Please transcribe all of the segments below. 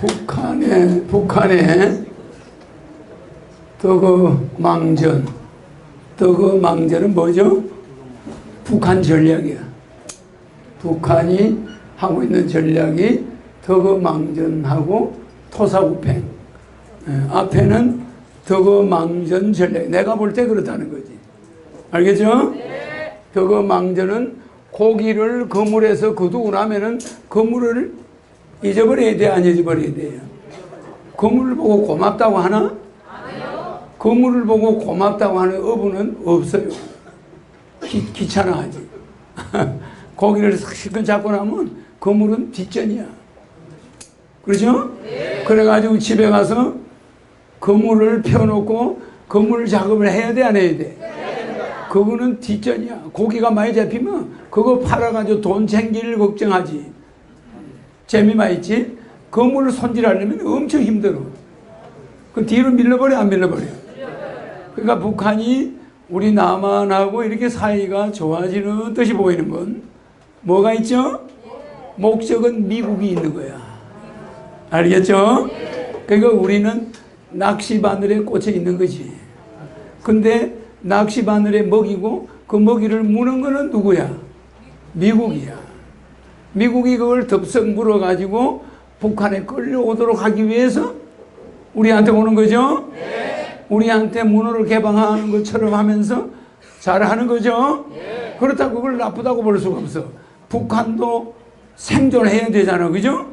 북한에 북한에 더그 망전 더그 망전은 뭐죠? 북한 전략이야. 북한이 하고 있는 전략이 더그 망전하고 토사구팽 예, 앞에는 더그 망전 전략 내가 볼 때 그렇다는 거지 알겠죠? 더그 망전은 고기를 그물에서 거두고 나면은 그물을 잊어버려야 돼, 안 잊어버려야 돼요? 그물을 보고 고맙다고 하나? 그물을 보고 고맙다고 하는 어부는 없어요. 기, 귀찮아하지. 고기를 실컷 잡고 나면 그물은 뒷전이야. 그렇죠? 그래가지고 집에 가서 그물을 펴놓고 그물 작업을 해야 돼, 안 해야 돼? 그거는 뒷전이야. 고기가 많이 잡히면 그거 팔아가지고 돈 챙길 걱정하지. 재미만 있지? 그물을 손질하려면 엄청 힘들어. 그 뒤로 밀려버려, 안 밀려버려? 그러니까 북한이 우리 남한하고 이렇게 사이가 좋아지는 듯이 보이는 건 뭐가 있죠? 목적은 미국이 있는 거야. 알겠죠? 그러니까 우리는 낚시 바늘에 꽂혀 있는 거지. 근데 낚시 바늘에 먹이고 그 먹이를 무는 거는 누구야? 미국이야. 미국이 그걸 덥석 물어가지고 북한에 끌려오도록 하기 위해서 우리한테 오는 거죠? 우리한테 문호를 개방하는 것처럼 하면서 잘하는 거죠? 그렇다고 그걸 나쁘다고 볼 수가 없어. 북한도 생존해야 되잖아. 그죠?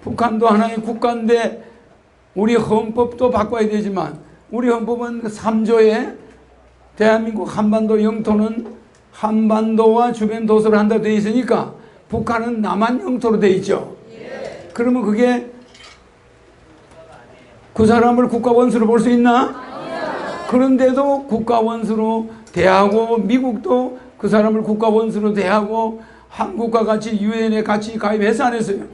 북한도 하나의 국가인데 우리 헌법도 바꿔야 되지만 우리 헌법은 3조에 대한민국 한반도 영토는 한반도와 주변 도서를 한다 되어 있으니까 북한은 남한 영토로 되어 있죠. 그러면 그게 그 사람을 국가 원수로 볼 수 있나? 그런데도 국가 원수로 대하고 미국도 그 사람을 국가 원수로 대하고 한국과 같이 유엔에 같이 가입해서 안 했어요.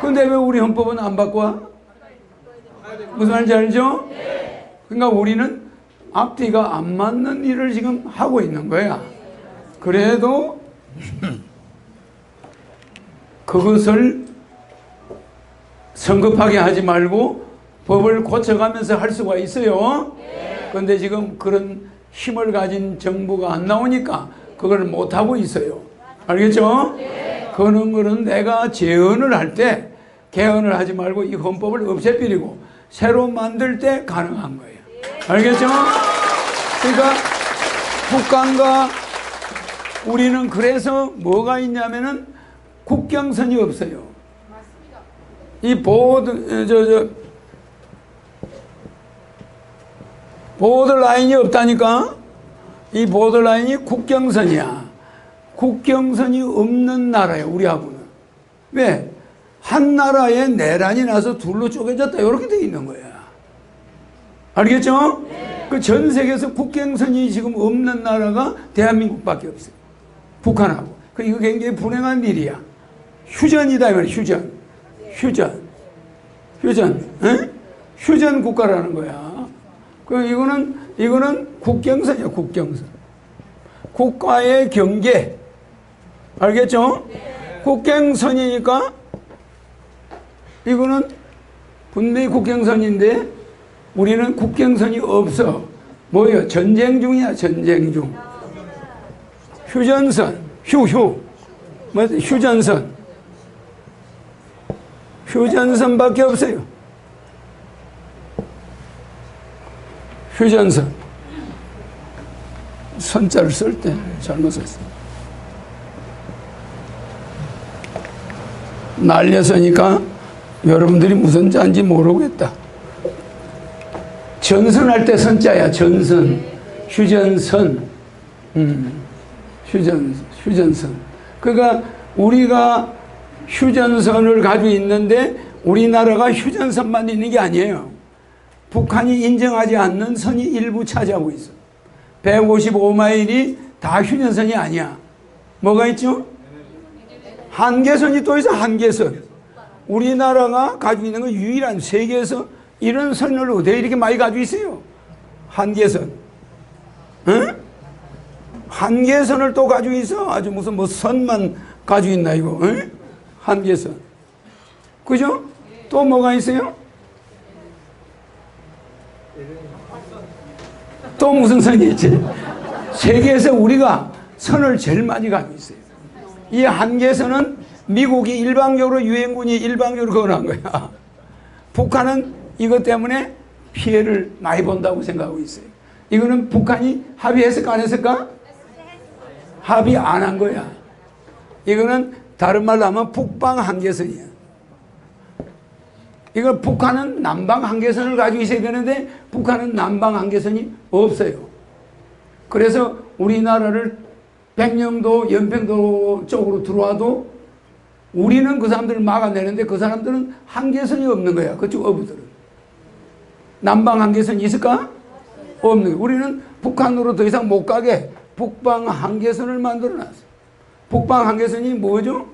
근데 왜 우리 헌법은 안 바꿔? 무슨 말인지 알죠? 그러니까 우리는 앞뒤가 안 맞는 일을 지금 하고 있는 거야. 그래도 그것을 성급하게 하지 말고 법을 고쳐가면서 할 수가 있어요. 그런데 지금 그런 힘을 가진 정부가 안 나오니까 그걸 못하고 있어요. 알겠죠? 그런 거는 내가 재헌을 할 때 개헌을 하지 말고 이 헌법을 없애버리고 새로 만들 때 가능한 거예요. 알겠죠? 그러니까 북한과 우리는 그래서 뭐가 있냐면은 국경선이 없어요. 이 보드 저저 보드 라인이 없다니까. 이 보드 라인이 국경선이야. 국경선이 없는 나라예요. 우리하고는 왜? 한 나라에 내란이 나서 둘로 쪼개졌다 이렇게 돼 있는 거야. 알겠죠? 그전 세계에서 국경선이 지금 없는 나라가 대한민국밖에 없어요. 북한하고. 그 이거 굉장히 불행한 일이야. 휴전이다 이 말이야. 휴전. 휴전. 휴전. 에? 휴전 국가라는 거야. 그 이거는 이거는 국경선이야. 국경선. 국가의 경계. 알겠죠? 국경선이니까 이거는 분명히 국경선인데 우리는 국경선이 없어. 뭐요? 전쟁 중이야, 전쟁 중. 휴전선, 휴휴. 뭐 휴전선. 휴전선밖에 없어요. 휴전선. 선자를 쓸 때 잘못 썼어. 날려서니까 여러분들이 무슨 자인지 모르겠다. 전선할 때 선자야, 전선. 휴전선. 음, 휴전, 휴전선. 그러니까 우리가 휴전선을 가지고 있는데 우리나라가 휴전선만 있는 게 아니에요. 북한이 인정하지 않는 선이 일부 차지하고 있어. 155마일이 다 휴전선이 아니야. 뭐가 있죠? 한계선이 또 있어, 한계선. 우리나라가 가지고 있는 건 유일한 세계에서 이런 선을 어디 이렇게 많이 가지고 있어요? 한계선. 응? 한계선을 또 가지고 있어. 아주 무슨 뭐 선만 가지고 있나 이거. 응? 한계선. 그죠? 또 뭐가 있어요? 또 무슨 선이 있지? 세계에서 우리가 선을 제일 많이 가지고 있어요. 이 한계선은 미국이 일방적으로 유엔군이 일방적으로 건한 거야. 북한은 이것 때문에 피해를 많이 본다고 생각하고 있어요. 이거는 북한이 합의했을까 안 했을까? 합의 안 한 거야. 이거는 다른 말로 하면 북방 한계선이야. 이걸 북한은 남방 한계선을 가지고 있어야 되는데 북한은 남방 한계선이 없어요. 그래서 우리나라를 백령도 연평도 쪽으로 들어와도 우리는 그 사람들을 막아내는데 그 사람들은 한계선이 없는 거야. 그쪽 어부들은. 남방 한계선이 있을까? 없는 거야. 우리는 북한으로 더 이상 못 가게 북방 한계선을 만들어 놨어. 북방 한계선이 뭐죠?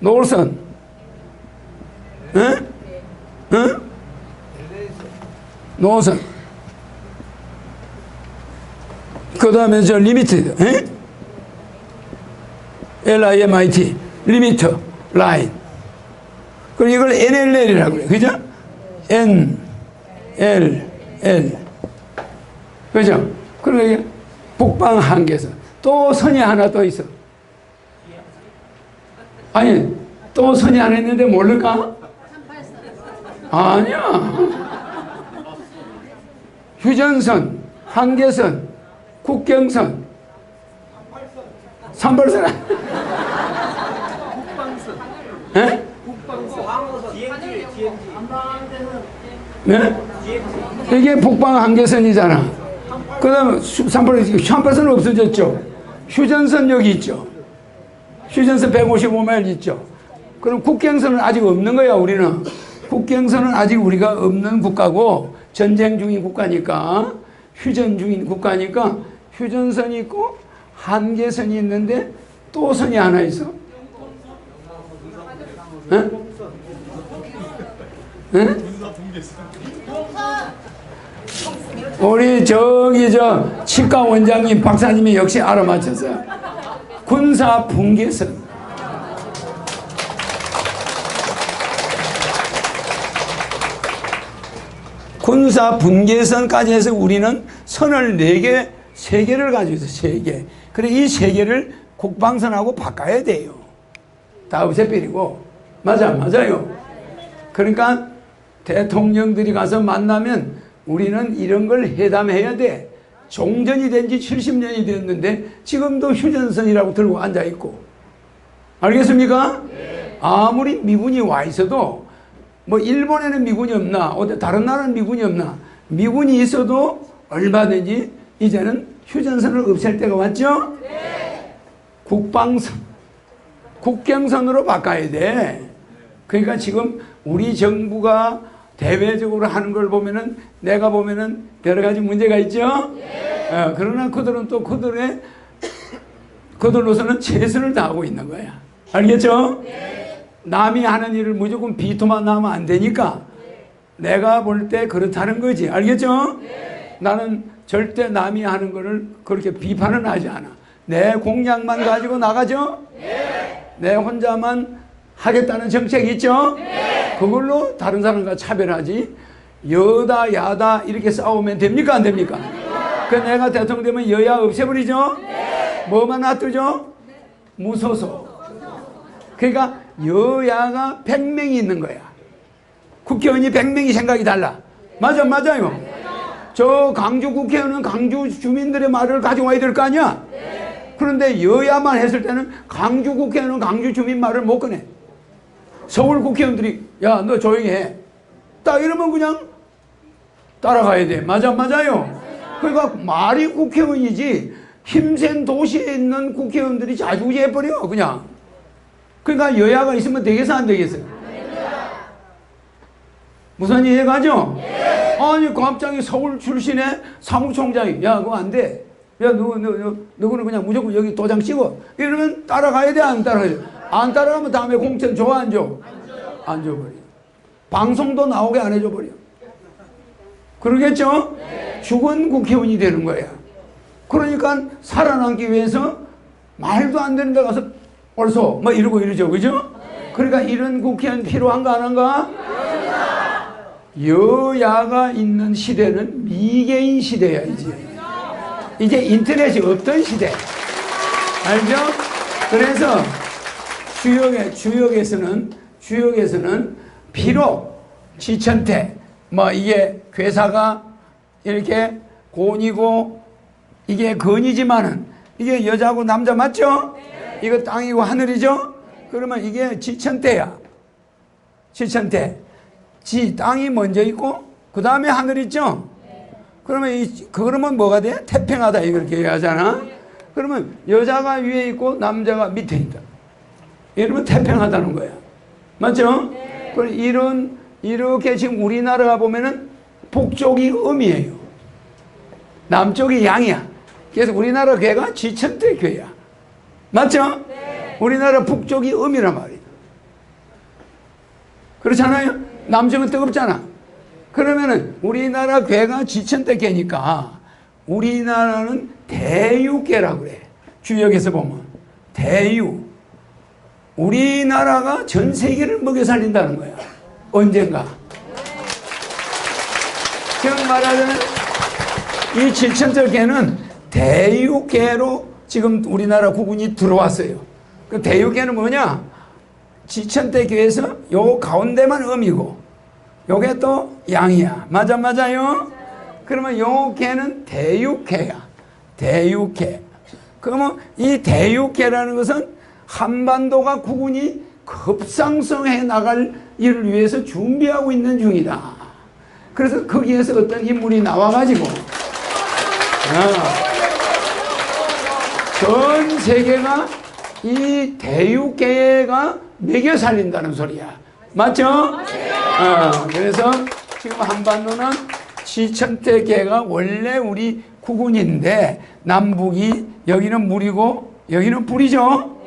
노을선. 응? 응? 노선. 그 다음에 저 리미티드. 응? LIMIT. 리미터. 라인. 그리고 이걸 NLL이라고 그래요. 그죠? N, L, L. 그죠? 그러니까 북방 한계선. 또 선이 하나 또 있어. 아니, 또 선이 하나 있는데 모를까? 아니야. 휴전선, 한계선, 국경선, 38선. 예? 네? 이게 북방 한계선이잖아. 그 다음에 38선, 38선은 없어졌죠. 휴전선 여기 있죠. 휴전선 155마일 있죠. 그럼 국경선은 아직 없는 거야, 우리는. 국경선은 아직 우리가 없는 국가고 전쟁 중인 국가니까 휴전 중인 국가니까 휴전선이 있고 한계선이 있는데 또 선이 하나 있어. 응? 응? 우리 저기 저 치과 원장님 박사님이 역시 알아맞혔어요. 군사 분계선. 군사 분계선까지 해서 우리는 선을 네 개, 세 개를 가지고 있어, 세 개. 그래, 이세 개를 국방선하고 바꿔야 돼요. 다 없애버리고. 맞아, 맞아요. 그러니까 대통령들이 가서 만나면 우리는 이런 걸 회담해야 돼. 종전이 된 지 70년이 됐는데 지금도 휴전선이라고 들고 앉아 있고. 알겠습니까? 아무리 미군이 와 있어도 뭐 일본에는 미군이 없나 어디 다른 나라는 미군이 없나 미군이 있어도 얼마든지 이제는 휴전선을 없앨 때가 왔죠? 국방선 국경선으로 바꿔야 돼. 그러니까 지금 우리 정부가 대외적으로 하는 걸 보면은 내가 보면은 여러 가지 문제가 있죠. 어, 그러나 그들은 또 그들의 그들로서는 최선을 다하고 있는 거야. 알겠죠? 남이 하는 일을 무조건 비토만 나면 안 되니까 내가 볼 때 그렇다는 거지. 알겠죠? 나는 절대 남이 하는 거를 그렇게 비판은 하지 않아. 내 공약만 가지고 나가죠? 내 혼자만 하겠다는 정책이 있죠? 그걸로 다른 사람과 차별하지. 여다, 야다 이렇게 싸우면 됩니까? 안 됩니까? 그 내가 대통령 되면 여야 없애버리죠? 뭐만 놔두죠? 무소속. 그러니까 여야가 100명이 있는 거야. 국회의원이 100명이 생각이 달라. 맞아, 맞아요. 저 강주 국회의원은 강주 주민들의 말을 가져와야 될 거 아니야? 그런데 여야만 했을 때는 강주 국회의원은 강주 주민 말을 못 꺼내. 서울 국회의원들이 야, 너 조용히 해. 딱 이러면 그냥 따라가야 돼. 맞아, 맞아요. 그러니까 말이 국회의원이지 힘센 도시에 있는 국회의원들이 자주지해버려, 그냥. 그러니까 여야가 있으면 되겠어, 안 되겠어? 무슨 이해가죠? 아니, 갑자기 서울 출신의 사무총장이, 야, 그거 안 돼. 야, 누구, 누구, 누구는 그냥 무조건 여기 도장 찍어. 이러면 따라가야 돼, 안 따라가야 돼? 안 따라가면 다음에 공천 줘, 안 줘? 안 줘버려. 방송도 나오게 안 해줘버려. 그러겠죠? 죽은 국회의원이 되는 거야. 그러니까 살아남기 위해서 말도 안 되는 데 가서 벌써 뭐 이러고 이러죠. 그죠? 그러니까 이런 국회의원 필요한가 안 한가? 여야가 있는 시대는 미개인 시대야 이제. 이제 인터넷이 없던 시대. 알죠? 그래서 주역에, 주역에서는, 주역에서는 비록 지천태, 뭐 이게 괴사가 이렇게 곤이고 이게 건이지만은 이게 여자고 남자 맞죠? 이거 땅이고 하늘이죠? 그러면 이게 지천태야. 지천태. 지, 땅이 먼저 있고 그 다음에 하늘 있죠? 그러면 이, 그러면 뭐가 돼? 태평하다 이렇게 얘기하잖아. 그러면 여자가 위에 있고 남자가 밑에 있다. 이러면 태평하다는 거야. 맞죠? 그럼 이런 이렇게 지금 우리나라가 보면은 북쪽이 음이에요. 남쪽이 양이야. 그래서 우리나라 괴가 지천대 괴야. 맞죠? 우리나라 북쪽이 음이란 말이야. 그렇잖아요? 남쪽은 뜨겁잖아. 그러면은 우리나라 괴가 지천대 괴니까 우리나라는 대유괴라 그래. 주역에서 보면 대유. 우리나라가 전 세계를 먹여 살린다는 거야. 언젠가. 즉 말하자면 이 지천대 괴는 대유괴로 지금 우리나라 국군이 들어왔어요. 그 대유괴는 뭐냐? 지천대 교에서 요 가운데만 음이고 요게 또 양이야. 맞아 맞아요? 그러면 요 개는 대육개야. 대육개. 그러면 이 대육개라는 것은 한반도가 국군이 급상승해 나갈 일을 위해서 준비하고 있는 중이다. 그래서 거기에서 어떤 인물이 나와가지고 어, 전 세계가 이 대육계가 매겨 살린다는 소리야. 맞죠? 어, 그래서 지금 한반도는 지천대계가 원래 우리 국군인데 남북이 여기는 물이고 여기는 불이죠.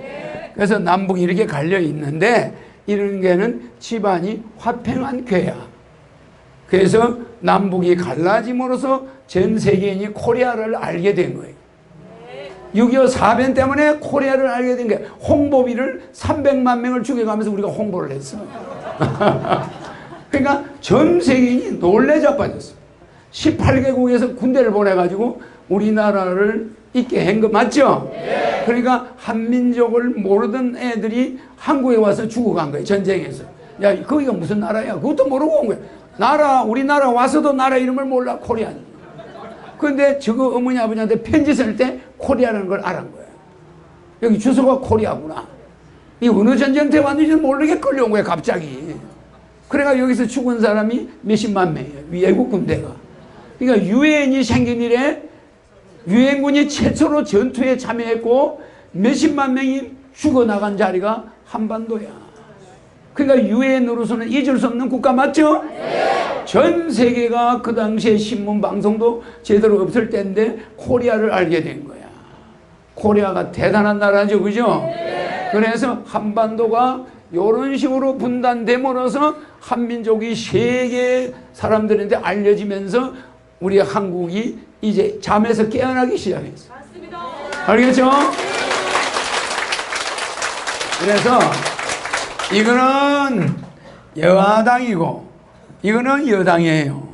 그래서 남북이 이렇게 갈려 있는데 이런 게는 집안이 화평한 괴야. 그래서 남북이 갈라짐으로써 전 세계인이 코리아를 알게 된 거예요. 6.25 사변 때문에 코리아를 알게 된 게 홍보비를 300만 명을 죽여가면서 우리가 홍보를 했어. 그러니까 전 세계인이 놀래 자빠졌어. 18개국에서 군대를 보내가지고 우리나라를 있게 한 거 맞죠? 그러니까 한민족을 모르던 애들이 한국에 와서 죽어간 거예요. 전쟁에서. 야, 거기가 무슨 나라야? 그것도 모르고 온 거야. 나라, 우리나라 와서도 나라 이름을 몰라. 코리안. 근데 저거 어머니 아버지한테 편지 쓸 때 코리아라는 걸 알은 거야. 여기 주소가 코리아구나. 이 어느 전쟁터에 왔는지 모르게 끌려온 거야, 갑자기. 그래가 여기서 죽은 사람이 몇십만 명이에요. 외국 군대가. 그러니까 유엔이 생긴 이래 유엔군이 최초로 전투에 참여했고 몇십만 명이 죽어나간 자리가 한반도야. 그러니까 유엔으로서는 잊을 수 없는 국가 맞죠? 전 세계가 그 당시에 신문 방송도 제대로 없을 때인데 코리아를 알게 된 거야. 코리아가 대단한 나라죠, 그죠? 그래서 한반도가 이런 식으로 분단됨으로써 한민족이 세계 사람들한테 알려지면서 우리 한국이 이제 잠에서 깨어나기 시작했어. 알겠죠? 그래서 이거는 여당이고 이거는 여당이에요.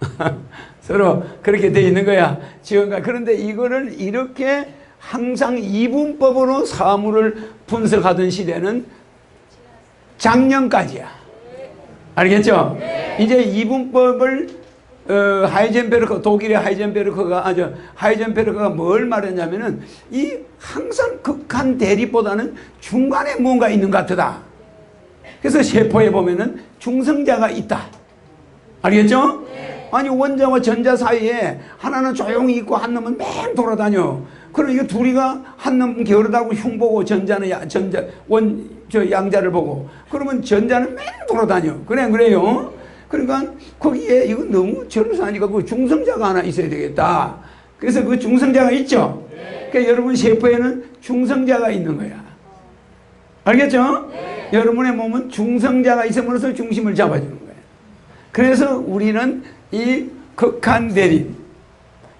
서로 그렇게 돼 있는 거야. 지금까 그런데 이거를 이렇게 항상 이분법으로 사물을 분석하던 시대는 작년까지야. 알겠죠? 이제 이분법을 어, 하이젠베르크 독일의 하이젠베르크가 아주 하이젠베르크가 뭘 말했냐면은 이 항상 극한 대립보다는 중간에 뭔가 있는 것 같다. 그래서 세포에 보면은 중성자가 있다. 알겠죠? 아니 원자와 전자 사이에 하나는 조용히 있고 한 놈은 맹 돌아다녀. 그럼 이거 둘이가 한놈 게으르다고 흉 보고 전자는 야, 전자 원 저 양자를 보고 그러면 전자는 맹 돌아다녀. 그래 그래요. 그러니까 거기에 이거 너무 절로서 하니까 그 중성자가 하나 있어야 되겠다. 그래서 그 중성자가 있죠. 그러니까 여러분 세포에는 중성자가 있는 거야. 알겠죠? 여러분의 몸은 중성자가 있음으로써 중심을 잡아주는 거예요. 그래서 우리는 이 극한 대립,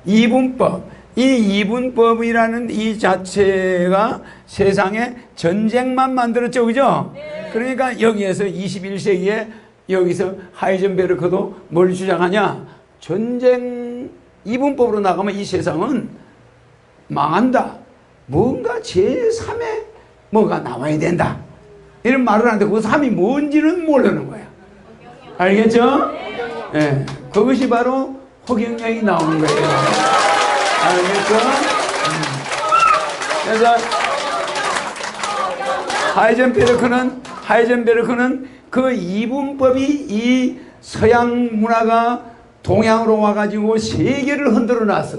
이분법, 이 이분법이라는 이 자체가 세상에 전쟁만 만들었죠, 그죠? 그러니까 여기에서 21세기에 여기서 하이젠베르크도 뭘 주장하냐? 전쟁 이분법으로 나가면 이 세상은 망한다. 뭔가 제3의 뭐가 나와야 된다. 이런 말을 하는데 그 3이 뭔지는 모르는 거야. 알겠죠? 예. 그것이 바로 허경영이 나오는 거예요. 알겠죠? 음. 그래서 하이젠베르크는 하이젠베르크는 그 이분법이 이 서양 문화가 동양으로 와가지고 세계를 흔들어 놨어.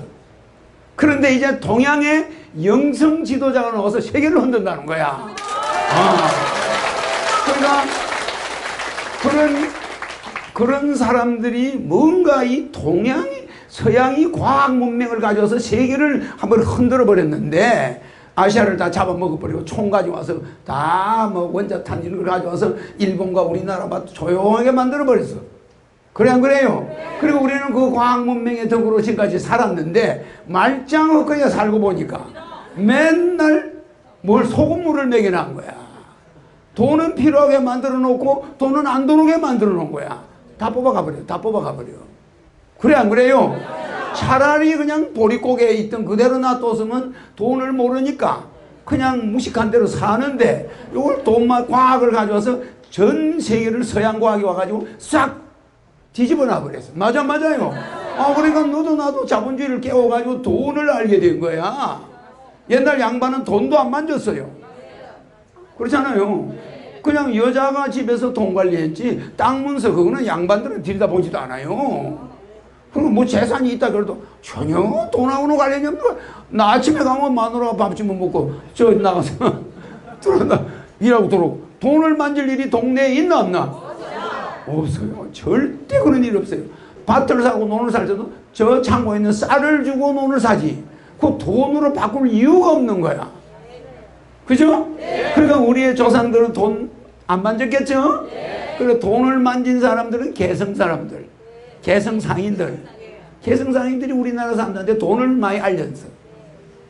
그런데 이제 동양의 영성 지도자가 나와서 세계를 흔든다는 거야. 아. 그러니까 그런 그런 사람들이 뭔가 이 동양이 서양이 과학 문명을 가져와서 세계를 한번 흔들어 버렸는데 아시아를 다 잡아먹어버리고 총 가져와서 다 뭐 원자탄 이런 걸 가져와서 일본과 우리나라만 조용하게 만들어 버렸어. 그래 안 그래요? 그리고 우리는 그 과학 문명의 덕으로 지금까지 살았는데 말짱 헛거리가 살고 보니까 맨날 뭘 소금물을 먹여놓은 거야. 돈은 필요하게 만들어 놓고 돈은 안 들어오게 만들어 놓은 거야. 다 뽑아가 버려. 다 뽑아가 버려. 그래 안 그래요? 차라리 그냥 보릿고개에 있던 그대로 놔뒀으면 돈을 모르니까 그냥 무식한 대로 사는데 이걸 돈만 과학을 가져와서 전 세계를 서양 과학이 와가지고 싹 뒤집어 놔버렸어. 맞아 맞아요. 아 그러니까 너도 나도 자본주의를 깨워가지고 돈을 알게 된 거야. 옛날 양반은 돈도 안 만졌어요. 그렇잖아요. 그냥 여자가 집에서 돈 관리했지 땅 문서 그거는 양반들은 들여다보지도 않아요. 그리고 뭐 재산이 있다 그래도 전혀 돈하고는 관련이 없는 거야. 나 아침에 가면 마누라가 밥좀 먹고 저 나가서 들어간다 일하고 들어오고 돈을 만질 일이 동네에 있나 없나? 없어요. 절대 그런 일 없어요. 밭을 사고 논을 살 때도 저 창고에 있는 쌀을 주고 논을 사지. 그 돈으로 바꿀 이유가 없는 거야. 그죠? 그러니까 우리의 조상들은 돈 안 만졌겠죠? 그리고 돈을 만진 사람들은 개성 사람들, 개성 상인들. 개성 상인들이 우리나라 사람들한테 돈을 많이 알렸어.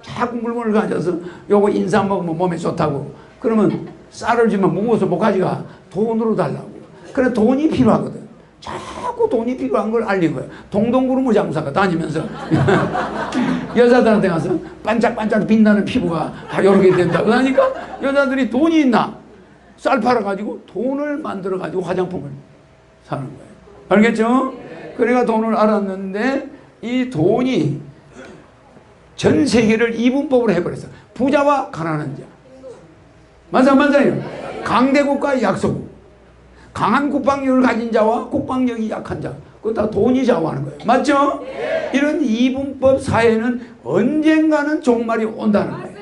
자꾸 물건을 가져서 요거 인사 먹으면 몸에 좋다고. 그러면 쌀을 주면 무거워서 못 가져가. 돈으로 달라고. 그래 돈이 필요하거든. 자꾸 돈이 필요한 걸 거야. 동동구르무 장사가 다니면서 여자들한테 가서 반짝반짝 빛나는 피부가 다 이렇게 된다. 그러니까 여자들이 돈이 있나? 쌀 팔아가지고 돈을 만들어가지고 화장품을 사는 거예요. 알겠죠? 그래가 돈을 알았는데 이 돈이 전 세계를 이분법으로 해버렸어. 부자와 가난한 자. 맞아, 맞아요. 강대국과 약소국. 강한 국방력을 가진 자와 국방력이 약한 자. 그거 다 돈이 좌우하는 거예요. 맞죠? 이런 이분법 사회는 언젠가는 종말이 온다는 거예요.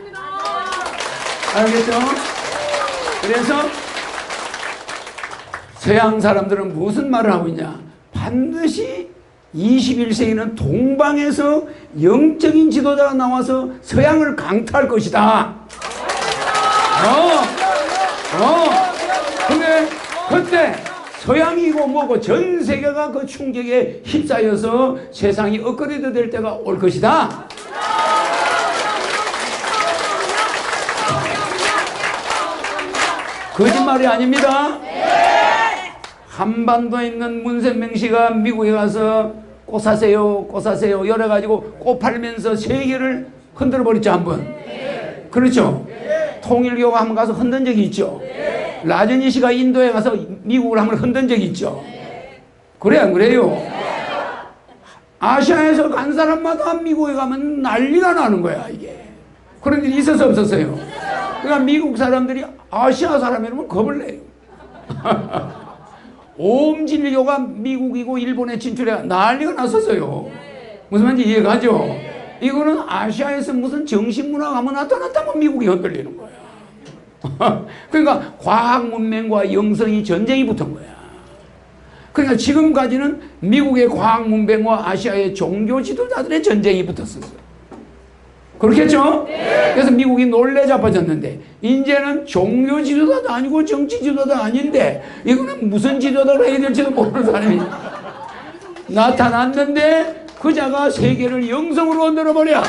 알겠죠? 그래서 서양 사람들은 무슨 말을 하고 있냐? 반드시 21세기는 동방에서 영적인 지도자가 나와서 서양을 강타할 것이다. 어, 어. 근데 그때 서양이고 뭐고 전 세계가 그 충격에 휩싸여서 세상이 업그레이드 될 때가 올 것이다. 거짓말이 아닙니다. 한반도에 있는 문센명 씨가 미국에 가서 꽃 사세요, 꽃 사세요 열어 가지고 꽃 팔면서 세계를 흔들어 버렸죠 한번. 그렇죠. 통일교가 한번 가서 흔든 적이 있죠. 라저니 씨가 인도에 가서 미국을 한번 흔든 적이 있죠. 그래 안 그래요? 아시아에서 간 사람마다 미국에 가면 난리가 나는 거야 이게. 그런 일이 있어서 없었어요. 그러니까 미국 사람들이 아시아 사람이라면 겁을 내요. 옴진교가 미국이고 일본에 진출해 난리가 났었어요. 무슨 말인지 이해가죠? 이거는 아시아에서 무슨 정신문화가 나타났다면 미국이 흔들리는 거야. 그러니까 과학 문명과 영성이 전쟁이 붙은 거야. 그러니까 지금까지는 미국의 과학 문명과 아시아의 종교 지도자들의 전쟁이 붙었어요. 그렇겠죠? 그래서 미국이 놀래 잡아졌는데 이제는 종교 지도자도 아니고 정치 지도자도 아닌데 이거는 무슨 지도자로 해야 될지도 모르는 사람이 나타났는데 그 자가 세계를 영성으로 흔들어 버려.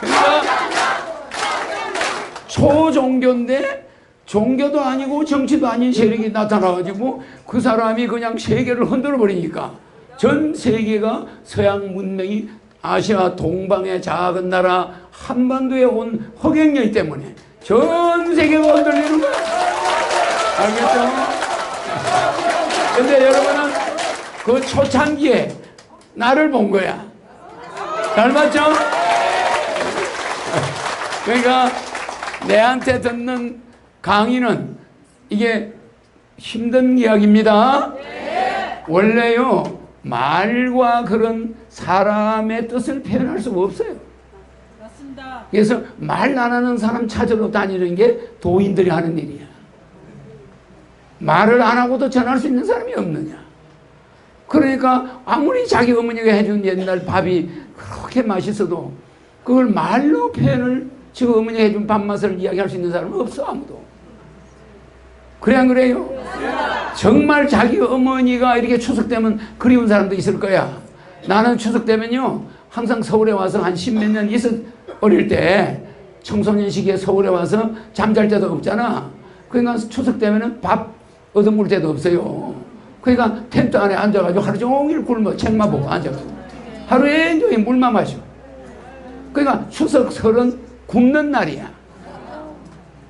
그러니까 초종교인데 종교도 아니고 정치도 아닌 세력이 나타나가지고 그 사람이 그냥 세계를 흔들어 버리니까 전 세계가 서양 문명이 아시아 동방의 작은 나라 한반도에 온 허경영 때문에 전 세계가 흔들리는 거야. 알겠죠? 근데 여러분은 그 초창기에 나를 본 거야. 잘 봤죠? 그러니까 내한테 듣는 강의는 이게 힘든 이야기입니다. 원래요, 말과 그런 사람의 뜻을 표현할 수가 없어요. 맞습니다. 그래서 말 안 하는 사람 찾으러 다니는 게 도인들이 하는 일이야. 말을 안 하고도 전할 수 있는 사람이 없느냐. 그러니까 아무리 자기 어머니가 해준 옛날 밥이 그렇게 맛있어도 그걸 말로 표현을 지금 어머니가 해준 밥맛을 이야기할 수 있는 사람은 없어 아무도. 그래 안 그래요? 정말 자기 어머니가 이렇게 추석 되면 그리운 사람도 있을 거야. 나는 추석 되면요 항상 서울에 와서 한 십 몇 년 있었 어릴 때 청소년 시기에 서울에 와서 잠잘 데도 없잖아. 그러니까 추석 되면은 밥 얻어먹을 데도 없어요. 그러니까 텐트 안에 앉아가지고 하루 종일 굶어 책만 보고 앉아가지고 하루에 종일 물만 마셔. 그러니까 추석 설은 굶는 날이야.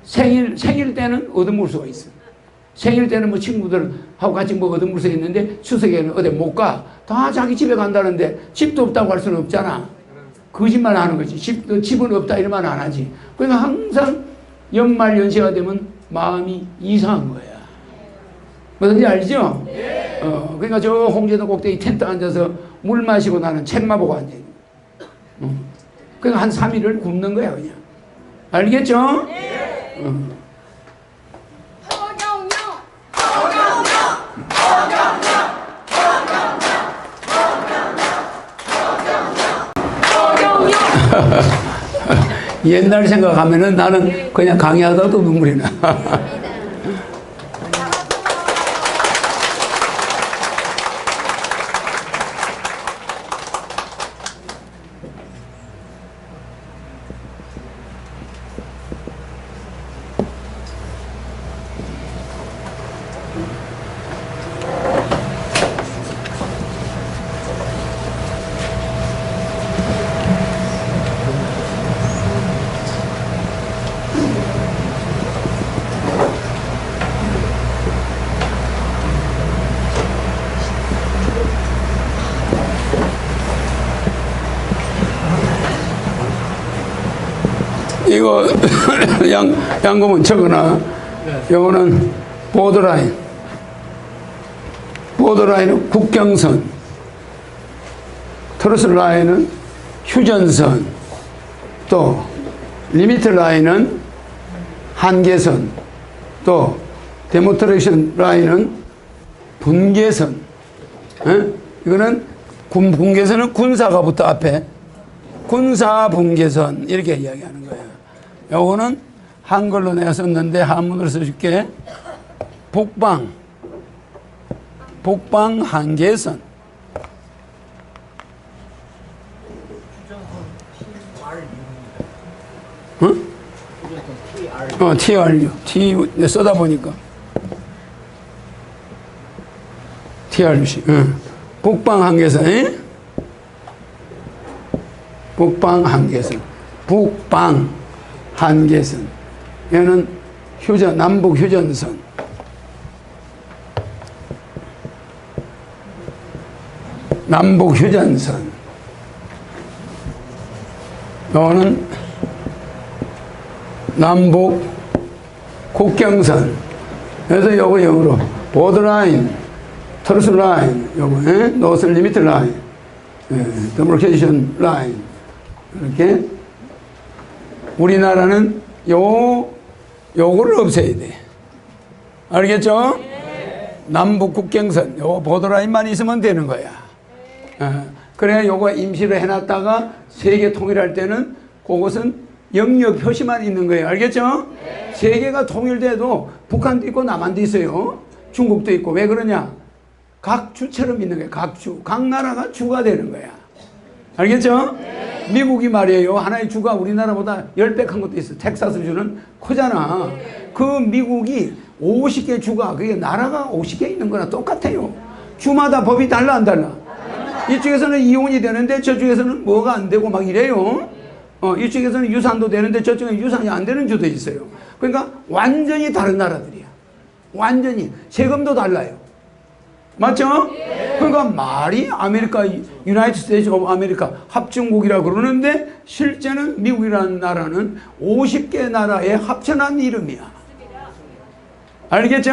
생일 생일 때는 얻어먹을 수가 있어. 생일 때는 뭐 친구들하고 같이 뭐수 있는데 추석에는 어디 못 가. 다 자기 집에 간다는데 집도 없다고 할 수는 없잖아. 거짓말 하는 거지. 집, 집은 없다 이러면 안 하지. 그러니까 항상 연말 연시가 되면 마음이 이상한 거야. 뭐든지 알죠? 어, 그러니까 저 홍제도 꼭대기 텐트 앉아서 물 마시고 나는 책만 보고 앉아 있는 거야. 어. 그러니까 한 3일을 굶는 거야, 그냥. 알겠죠? 어. 옛날 생각하면은 나는 그냥 강의하다도 눈물이 나. 이거 양 양금은 적어놔. 요거는 보드라인. 보드라인은 국경선. 트러스 라인은 휴전선. 또 리미트 라인은 한계선. 또 데모트레이션 라인은 분계선. 에? 이거는 군 분계선은 군사가 붙어 앞에 군사 분계선 이렇게 이야기하는 거예요. 요거는 한글로 내가 썼는데 한문으로 써줄게. 북방 북방 한계선. 응? 어, TRU. T 써다 보니까. TRC. 응. 북방 한계선. 에? 북방 한계선. 북방 한계선. 얘는 휴전, 남북 휴전선. 남북 휴전선. 요거는 남북 국경선. 그래서 요거 영어로 보드라인, 트러스 라인, 요거, 에? 노스 리미트 라인, 데모케이션 라인. 이렇게 우리나라는 요 요거를 없애야 돼. 알겠죠? 남북 국경선 요 보도라인만 있으면 되는 거야. 어, 그래 요거 임시로 해놨다가 세계 통일할 때는 그것은 영역 표시만 있는 거예요. 알겠죠? 세계가 통일돼도 북한도 있고 남한도 있어요. 중국도 있고 왜 그러냐? 각 주처럼 있는 거예요. 각 주. 각 나라가 주가 되는 거야. 알겠죠? 미국이 말이에요. 하나의 주가 우리나라보다 10배 큰 것도 있어. 텍사스 주는 크잖아. 그 미국이 50개 주가, 그게 나라가 50개 있는 거나 똑같아요. 주마다 법이 달라, 안 달라? 이쪽에서는 이혼이 되는데 저쪽에서는 뭐가 안 되고 막 이래요. 어, 이쪽에서는 유산도 되는데 저쪽에는 유산이 안 되는 주도 있어요. 그러니까 완전히 다른 나라들이야. 완전히. 세금도 달라요. 맞죠? 그러니까 말이 아메리카 유나이티드 스테이트 오브 아메리카 합중국이라 그러는데 실제는 미국이라는 나라는 50개 나라의 합천한 이름이야. 알겠죠?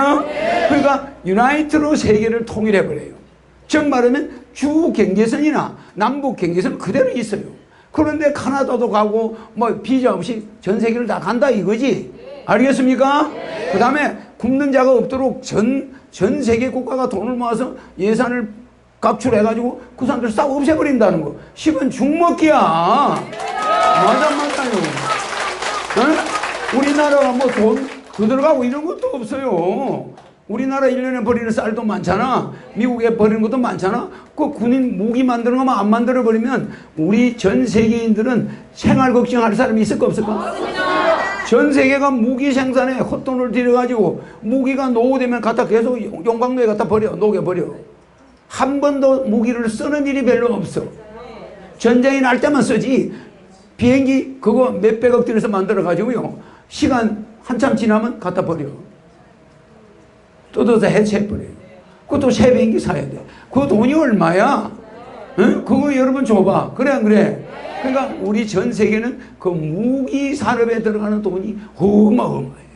그러니까 유나이트로 세계를 통일해 버려요. 즉 말하면 주 경계선이나 남북 경계선 그대로 있어요. 그런데 카나다도 가고 뭐 비자 없이 전 세계를 다 간다 이거지. 알겠습니까? 그 다음에 굶는 자가 없도록 전, 전 세계 국가가 돈을 모아서 예산을 각출해가지고 그 사람들 싹 없애버린다는 거. 10은 죽먹기야. 맞아, 맞아요. 어? 우리나라가 뭐돈더 들어가고 이런 것도 없어요. 우리나라 1년에 버리는 쌀도 많잖아. 미국에 버리는 것도 많잖아. 그 군인 무기 만드는 것만 안 만들어 버리면 우리 전 세계인들은 생활 걱정할 사람이 있을까 없을까? 전 세계가 무기 생산에 헛돈을 들여가지고 무기가 노후되면 갖다 계속 용광로에 갖다 버려 녹여 버려. 한 번도 무기를 쓰는 일이 별로 없어. 전쟁이 날 때만 쓰지. 비행기 그거 몇백억 들여서 만들어 가지고요. 시간 한참 지나면 갖다 버려. 뜯어서 해체해버려요. 그것도 새 비행기 사야 돼. 그 돈이 얼마야? 응? 그거 여러분 줘봐. 그래, 안 그래? 그러니까 우리 전 세계는 그 무기 산업에 들어가는 돈이 어마어마해.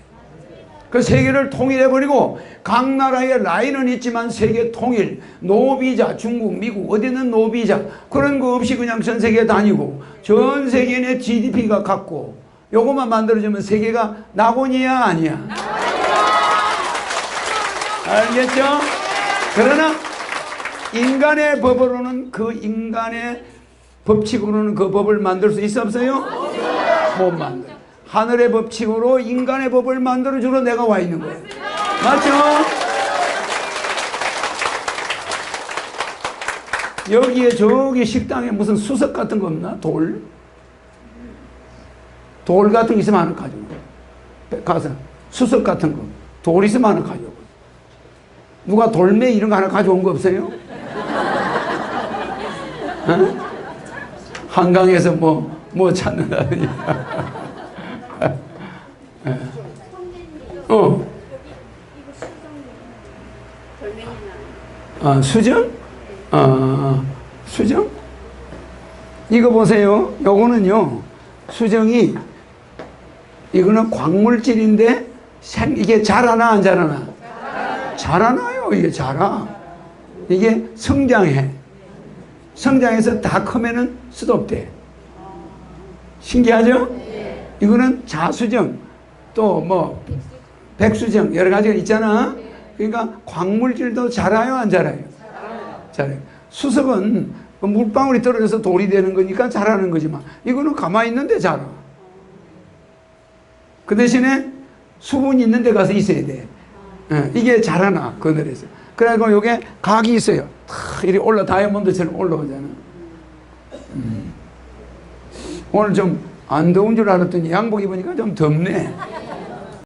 그 세계를 통일해버리고 각 나라의 라인은 있지만 세계 통일, 노비자, 중국, 미국, 어디는 노비자 그런 거 없이 그냥 전 세계 다니고 전 세계인의 GDP가 같고 요것만 만들어주면 세계가 낙원이야 아니야? 알겠죠? 그러나 인간의 법으로는 그 인간의 법칙으로는 그 법을 만들 수 있어 없어요? 못 만들. 하늘의 법칙으로 인간의 법을 만들어 주러 내가 와 있는 거예요. 맞죠? 여기에 저기 식당에 무슨 수석 같은 거 없나? 돌? 돌 같은 거 있으면 하나 가지고. 가서 수석 같은 거. 돌 있으면 하나 가지고. 누가 돌매 이런 거 하나 가져온 거 없어요? 어? 한강에서 뭐, 뭐 찾는다더니. 예. 어. 아, 수정? 아, 수정? 이거 보세요. 요거는요, 수정이, 이거는 광물질인데, 생, 이게 자라나, 안 자라나? 자라나요, 이게 자라. 이게 성장해. 성장해서 다 크면은 수독돼. 신기하죠? 이거는 자수정, 또 뭐, 백수정, 여러 가지가 있잖아. 그러니까 광물질도 자라요, 안 자라요? 자라요. 수석은 그 물방울이 떨어져서 돌이 되는 거니까 자라는 거지만, 이거는 가만히 있는데 자라. 그 대신에 수분이 있는 데 가서 있어야 돼. 예, 이게 자라나, 그늘에서. 그래가지고 요게 각이 있어요. 탁, 이렇게 올라, 다이아몬드처럼 올라오잖아. 음. 오늘 좀 안 더운 줄 알았더니 양복 입으니까 좀 덥네.